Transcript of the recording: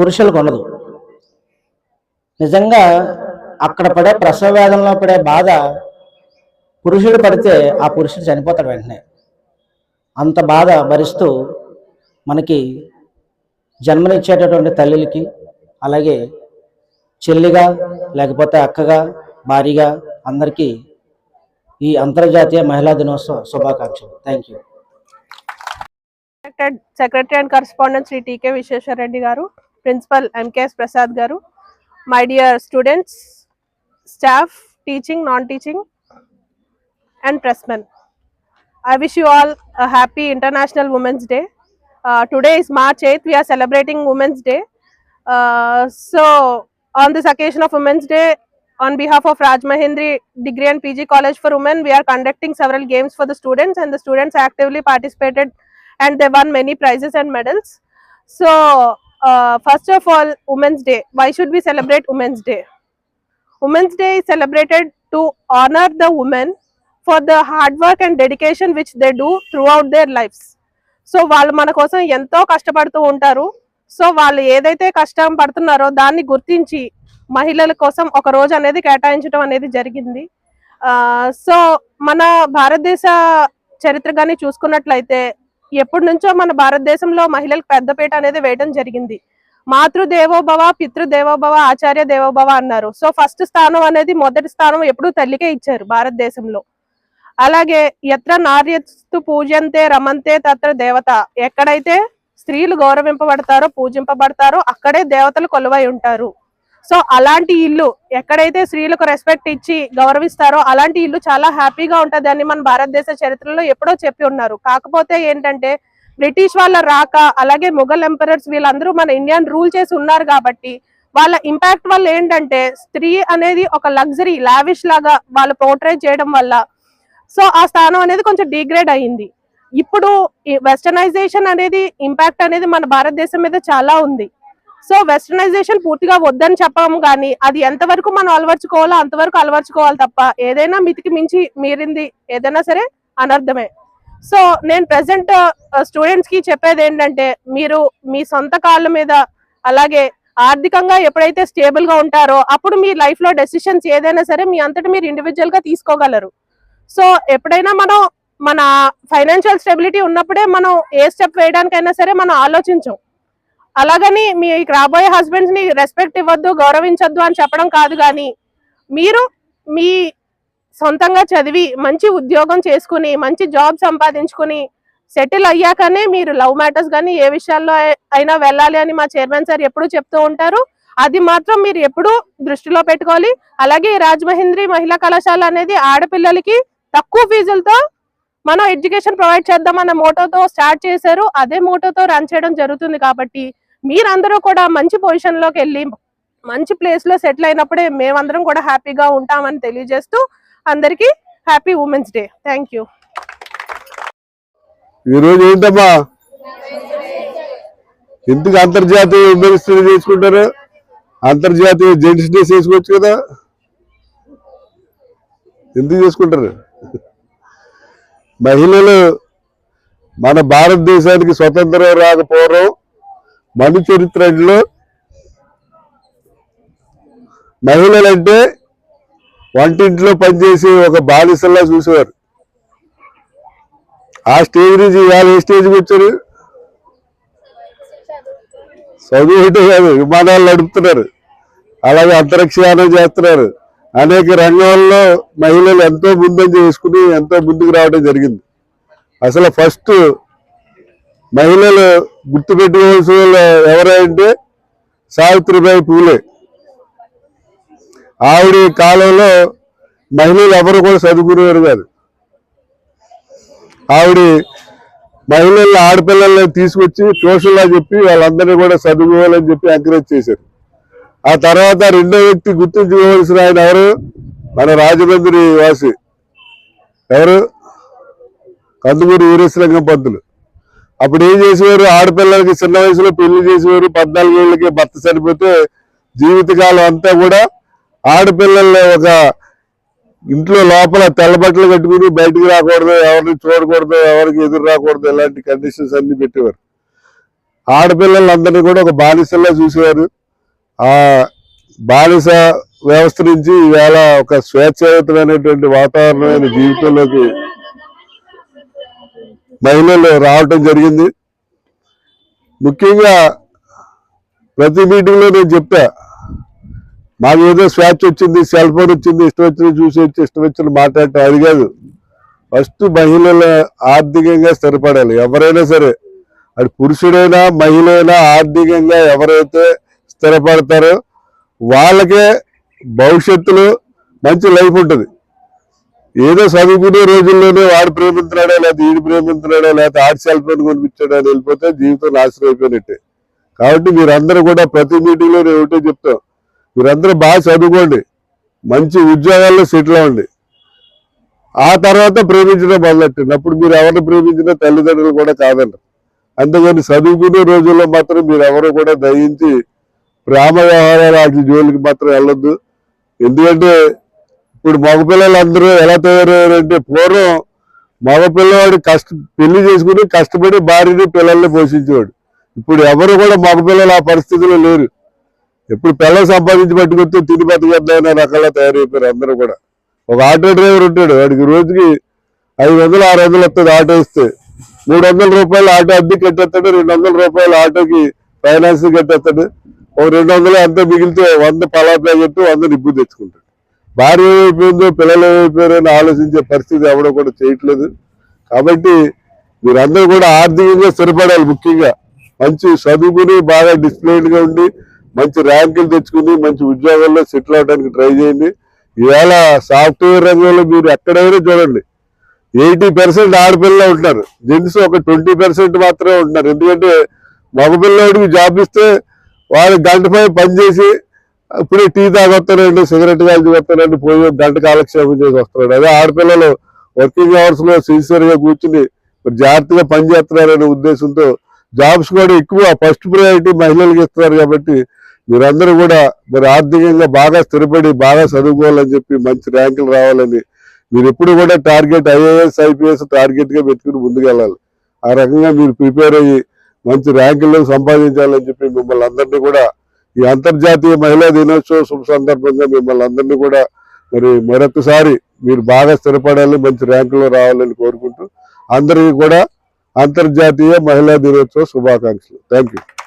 పురుషులకు ఉండదు. నిజంగా అక్కడ పడే ప్రసవ వేదనలో పడే బాధ పురుషుడు పడితే ఆ పురుషుడు చనిపోతాడు వెంటనే. అంత బాధ భరిస్తూ మనకి జన్మనిచ్చేటటువంటి తల్లికి అలాగే చెల్లిగా లేకపోతే అక్కగా భార్యగా అందరికీ ఈ అంతర్జాతీయ మహిళా దినోత్సవ శుభాకాంక్షలు. Thank you secretary and and Correspondent Vishweshwara Reddy గారు. Reddy garu, Principal MKS Prasad garu, my dear students, staff, teaching, non-teaching, and pressmen. I wish you all a happy International Women's Day. Uh, today is March 8th. We are celebrating Women's Day. Uh, so, on this occasion of Women's Day, on behalf of Rajmahendri Degree and PG College for Women, we are conducting several games for the students, and the students actively participated and they won many prizes and medals. So, first of all women's day why should be celebrate women's day women's day is celebrated to honour the women for the hard work and dedication which they do throughout their life so వాళ్ళు మన కోసం ఎంతో కష్టపడుతూ ఉంటారు so వాళ్ళు ఏదైతే కష్టం పడుతున్నారో దాన్ని గుర్తించి మహిళల కోసం ఒక రోజు అనేది కేటాయించడం అనేది జరిగింది సో మన భారతదేశ చరిత్ర కానీ చూసుకున్నట్లయితే ఎప్పటి నుంచో మన భారతదేశంలో మహిళలకు పెద్దపీట అనేది వేయడం జరిగింది. మాతృ దేవోభవ పితృ దేవోభవ ఆచార్య దేవోభవ అన్నారు. సో ఫస్ట్ స్థానం అనేది మొదటి స్థానం ఎప్పుడూ తల్లికే ఇచ్చారు భారతదేశంలో. అలాగే ఎత్ర నార్యస్తు పూజంతే రమంతే తత్ర దేవత. ఎక్కడైతే స్త్రీలు గౌరవింపబడతారో పూజింపబడతారో అక్కడే దేవతలు కొలువై ఉంటారు. సో అలాంటి ఇల్లు ఎక్కడైతే స్త్రీలకు రెస్పెక్ట్ ఇచ్చి గౌరవిస్తారో అలాంటి ఇల్లు చాలా హ్యాపీగా ఉంటది అని మన భారతదేశ చరిత్రలో ఎప్పుడో చెప్పి ఉన్నారు. కాకపోతే ఏంటంటే బ్రిటిష్ వాళ్ళ రాక అలాగే మొఘల్ ఎంపరర్స్ వీళ్ళందరూ మన ఇండియాని రూల్ చేసి ఉన్నారు కాబట్టి వాళ్ళ ఇంపాక్ట్ వల్ల ఏంటంటే స్త్రీ అనేది ఒక లగ్జరీ లావిష్ లాగా వాళ్ళు పోర్ట్రేట్ చేయడం వల్ల సో ఆ స్థానం అనేది కొంచెం డిగ్రేడ్ అయ్యింది ఇప్పుడు వెస్టర్నైజేషన్ అనేది ఇంపాక్ట్ అనేది మన భారతదేశం మీద చాలా ఉంది. సో వెస్టర్నైజేషన్ పూర్తిగా వద్దని చెప్పము కానీ అది ఎంతవరకు మనం అలవర్చుకోవాలో అంతవరకు అలవర్చుకోవాలి తప్ప ఏదైనా మితికి మించి మీరింది ఏదైనా సరే అనర్థమే. సో నేను ప్రెసెంట్ స్టూడెంట్స్ uh, కి చెప్పేది ఏంటంటే మీరు మీ సొంత కాళ్ళ మీద అలాగే ఆర్థికంగా ఎప్పుడైతే స్టేబుల్గా ఉంటారో అప్పుడు మీ లైఫ్లో డెసిషన్స్ ఏదైనా సరే మీ అంతటి మీరు ఇండివిజువల్గా తీసుకోగలరు. సో ఎప్పుడైనా మనం మన ఫైనాన్షియల్ స్టెబిలిటీ ఉన్నప్పుడే మనం ఏ స్టెప్ వేయడానికైనా సరే మనం ఆలోచించాం. అలాగని మీ రాబోయే హస్బెండ్స్ని రెస్పెక్ట్ ఇవ్వద్దు గౌరవించొద్దు అని చెప్పడం కాదు కానీ మీరు మీ సొంతంగా చదివి మంచి ఉద్యోగం చేసుకుని మంచి జాబ్ సంపాదించుకుని సెటిల్ అయ్యాకనే మీరు లవ్ మ్యాటర్స్ కానీ ఏ విషయాల్లో అయి- అయినా వెళ్ళాలి అని మా చైర్మన్ సార్ ఎప్పుడు చెప్తూ ఉంటారు. అది మాత్రం మీరు ఎప్పుడూ దృష్టిలో పెట్టుకోవాలి. అలాగే రాజమహేంద్రి మహిళా కళాశాల అనేది ఆడపిల్లలకి తక్కువ ఫీజులతో మనం ఎడ్యుకేషన్ ప్రొవైడ్ చేద్దామన్న మోటోతో స్టార్ట్ చేశారు. అదే మోటోతో రన్ చేయడం జరుగుతుంది కాబట్టి మీరందరూ కూడా మంచి పొజిషన్లోకి వెళ్ళి మంచి ప్లేస్లో సెటిల్ అయినప్పుడే మేమందరం కూడా హ్యాపీగా ఉంటామని తెలియజేస్తూ అందరికీ happy women's day. Thank you. ఈరోజు ఏంటమ్మా? ఎందుకు అంతర్జాతీయ ఉమెన్స్ డే చేసుకుంటారు? అంతర్జాతీయ జెంట్స్ డే చేసుకోవచ్చు కదా? ఎందుకు చేసుకుంటారు? మహిళలు మన భారతదేశానికి స్వతంత్రం రాకపోవడం మను చరిత్రలో మహిళలంటే వంటింట్లో పనిచేసే ఒక బాలిసల్లా చూసేవారు. ఆ స్టేజ్ నుంచి ఇవాళ ఏ స్టేజ్కి వచ్చారు? చదువుకుంటే కాదు విమానాలు నడుపుతున్నారు. అలాగే అంతరిక్షయానం చేస్తున్నారు. అనేక రంగాల్లో మహిళలు ఎంతో ముందంజ వేసుకుని ఎంతో ముందుకు రావడం జరిగింది. అసలు ఫస్ట్ మహిళలు గుర్తుపెట్టుకోవాల్సిన వాళ్ళు ఎవరంటే సావిత్రిబాయి పూలే. ఆవిడ కాలంలో మహిళలు ఎవరు కూడా చదువుకునేవారు కాదు. ఆవిడ మహిళల్ని ఆడపిల్లల్ని తీసుకొచ్చి ట్యూషన్లా చెప్పి వాళ్ళందరినీ కూడా చదువుకోవాలని చెప్పి ఎంకరేజ్ చేశారు. ఆ తర్వాత రెండో వ్యక్తి గుర్తుంచుకోవాల్సిన ఆయన ఎవరు? మన రాజమండ్రి వాసి. ఎవరు? కందుకూరు వీరేశ్వరంగం పంతులు. అప్పుడు ఏం చేసేవారు? ఆడపిల్లలకి చిన్న వయసులో పెళ్ళి చేసేవారు. పద్నాలుగు ఏళ్ళకి భర్త చనిపోతే జీవితకాలం అంతా కూడా ఆడపిల్లల్ని ఒక ఇంట్లో లోపల తెల్ల బట్టలు కట్టుకుని బయటికి రాకూడదు ఎవరిని చూడకూడదు ఎవరికి ఎదురు రాకూడదు ఇలాంటి కండిషన్స్ అన్ని పెట్టేవారు. ఆడపిల్లలందరినీ కూడా ఒక బానిసల్లా చూసేవారు. ఆ బానిస వ్యవస్థ నుంచి ఈవేళ ఒక స్వేచ్ఛాయుతమైనటువంటి వాతావరణమైన జీవితంలోకి మహిళలు రావటం జరిగింది. ముఖ్యంగా ప్రతి మీటింగ్లో నేను చెప్తా మాకు ఏదో స్వేచ్ఛ వచ్చింది సెల్ ఫోన్ వచ్చింది ఇష్టం వచ్చిన చూసి వచ్చి ఇష్టం వచ్చిన మాట్లాడటం అది కాదు. ఫస్ట్ మహిళలు ఆర్థికంగా స్థిరపడాలి. ఎవరైనా సరే అది పురుషుడైనా మహిళైనా ఆర్థికంగా ఎవరైతే స్థిరపడతారు. వాళ్ళకే భవిష్యత్తులో మంచి లైఫ్ ఉంటుంది. ఏదో చదువుకునే రోజుల్లోనే వాడు ప్రేమించాడా లేకపోతే ఈడు ప్రేమించున్నాడా లేకపోతే ఆడి సెల్ ఫోన్ కొనిపించాడా వెళ్ళిపోతే జీవితం నాశనం అయిపోయినట్టే. కాబట్టి మీరందరూ కూడా ప్రతి మీటింగ్లో నేను ఒకటే చెప్తాం. మీరందరూ బాగా చదువుకోండి. మంచి ఉద్యోగాల్లో సెటిల్ అవ్వండి. ఆ తర్వాత ప్రేమించడం మొదలెట్టండి. అప్పుడు మీరు ఎవరిని ప్రేమించినా తల్లిదండ్రులు కూడా కాదండి అందుకని చదువుకునే రోజుల్లో మాత్రం మీరు ఎవరు కూడా దయించి ప్రేమ వ్యవహారాలు వాటి జోలికి మాత్రం వెళ్ళొద్దు. ఎందుకంటే ఇప్పుడు మగపిల్లలందరూ ఎలా తయారయ్యారంటే పూర్వం మగపిల్లవాడు కష్ట పెళ్ళి చేసుకుని కష్టపడి భార్యని పిల్లల్ని పోషించేవాడు. ఇప్పుడు ఎవరు కూడా మగపిల్లలు ఆ పరిస్థితిలో లేరు. ఇప్పుడు పిల్లలు సంపాదించి పట్టుకొస్తే తిని బతికేద్దామనే రకాల తయారైపోయారు అందరూ కూడా. ఒక ఆటో డ్రైవర్ ఉంటాడు వాడికి రోజుకి ఐదు వందలు ఆరు వందలు వస్తుంది ఆటో ఇస్తే. మూడు వందల రూపాయలు ఆటో అద్దె కట్టేస్తాడు రెండు వందల రూపాయలు ఆటోకి ఫైనాన్స్ కట్టేస్తాడు. ఓ రెండు వందలు అంతా మిగిలితే వంద పలా ప్యాకెట్ వంద నిప్పు తెచ్చుకుంటాడు. భార్య ఏమైపోయిందో పిల్లలు ఏమైపోయారో అని ఆలోచించే పరిస్థితి ఎవడో కూడా చేయట్లేదు. కాబట్టి మీరందరూ కూడా ఆర్థికంగా స్థిరపడాలి ముఖ్యంగా. మంచి చదువుకుని బాగా డిసిప్లైన్గా ఉండి మంచి ర్యాంకులు తెచ్చుకుని మంచి ఉద్యోగాల్లో సెటిల్ అవడానికి ట్రై చేయండి. ఈవేళ సాఫ్ట్వేర్ రంగంలో మీరు ఎక్కడైనా చూడండి. ఎయిటీ పర్సెంట్ ఆడపిల్లలు ఉంటారు జెంట్స్ ఒక ట్వంటీ పర్సెంట్ మాత్రమే ఉంటున్నారు. ఎందుకంటే మగపిల్లడికి జాబ్ ఇస్తే వాడు గంట పై పని చేసి ఇప్పుడే టీ తాగొస్తానండి సిగరెట్ కాల్చి వస్తానండి పోయి గంట కాలక్షేపం చేసి వస్తున్నాడు. అదే ఆడపిల్లలు వర్కింగ్ అవర్స్లో సిన్సియర్గా కూర్చుని జాగ్రత్తగా పనిచేస్తున్నారనే ఉద్దేశంతో జాబ్స్ కూడా ఎక్కువ ఫస్ట్ ప్రయారిటీ మహిళలకు ఇస్తున్నారు కాబట్టి మీరందరూ కూడా మరి ఆర్థికంగా బాగా స్థిరపడి బాగా చదువుకోవాలని చెప్పి మంచి ర్యాంకులు రావాలని మీరు ఎప్పుడు కూడా టార్గెట్ ఐఏఎస్ ఐపీఎస్ టార్గెట్గా పెట్టుకుని ముందుకు వెళ్ళాలి ఆ రకంగా మీరు ప్రిపేర్ అయ్యి మంచి ర్యాంకుల్లో సంపాదించాలని చెప్పి మిమ్మల్ని అందరినీ కూడా ఈ అంతర్జాతీయ మహిళా దినోత్సవ శుభ సందర్భంగా మిమ్మల్ని అందరినీ కూడా మరి మరొకసారి మీరు బాగా స్థిరపడాలి మంచి ర్యాంకులో రావాలని కోరుకుంటూ అందరికీ కూడా అంతర్జాతీయ మహిళా దినోత్సవ శుభాకాంక్షలు. Thank you